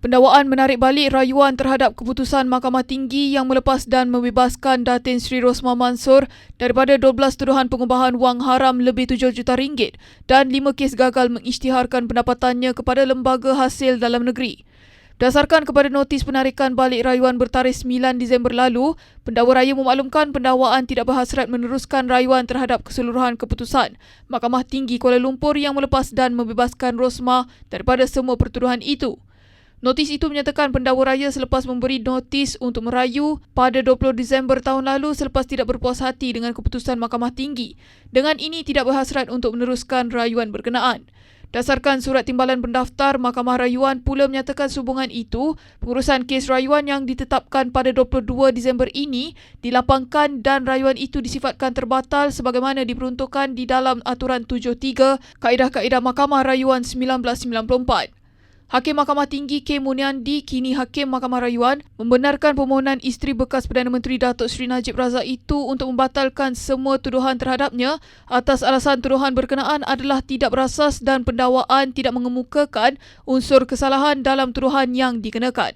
Pendakwaan menarik balik rayuan terhadap keputusan Mahkamah Tinggi yang melepas dan membebaskan Datin Sri Rosma Mansor daripada 12 tuduhan pengubahan wang haram lebih 7 juta ringgit dan 5 kes gagal mengisytiharkan pendapatannya kepada lembaga hasil dalam negeri. Berdasarkan kepada notis penarikan balik rayuan bertarikh 9 Disember lalu, pendakwa raya memaklumkan pendakwaan tidak berhasrat meneruskan rayuan terhadap keseluruhan keputusan Mahkamah Tinggi Kuala Lumpur yang melepas dan membebaskan Rosma daripada semua pertuduhan itu. Notis itu menyatakan pendakwa raya selepas memberi notis untuk merayu pada 20 Disember tahun lalu selepas tidak berpuas hati dengan keputusan Mahkamah Tinggi. Dengan ini tidak berhasrat untuk meneruskan rayuan berkenaan. Dasarkan surat timbalan pendaftar, Mahkamah Rayuan pula menyatakan sehubungan itu, pengurusan kes rayuan yang ditetapkan pada 22 Disember ini dilapangkan dan rayuan itu disifatkan terbatal sebagaimana diperuntukkan di dalam Aturan 73 Kaedah-Kaedah Mahkamah Rayuan 1994. Hakim Mahkamah Tinggi K. Muniandi, kini Hakim Mahkamah Rayuan, membenarkan permohonan isteri bekas Perdana Menteri Datuk Seri Najib Razak itu untuk membatalkan semua tuduhan terhadapnya atas alasan tuduhan berkenaan adalah tidak berasas dan pendakwaan tidak mengemukakan unsur kesalahan dalam tuduhan yang dikenakan.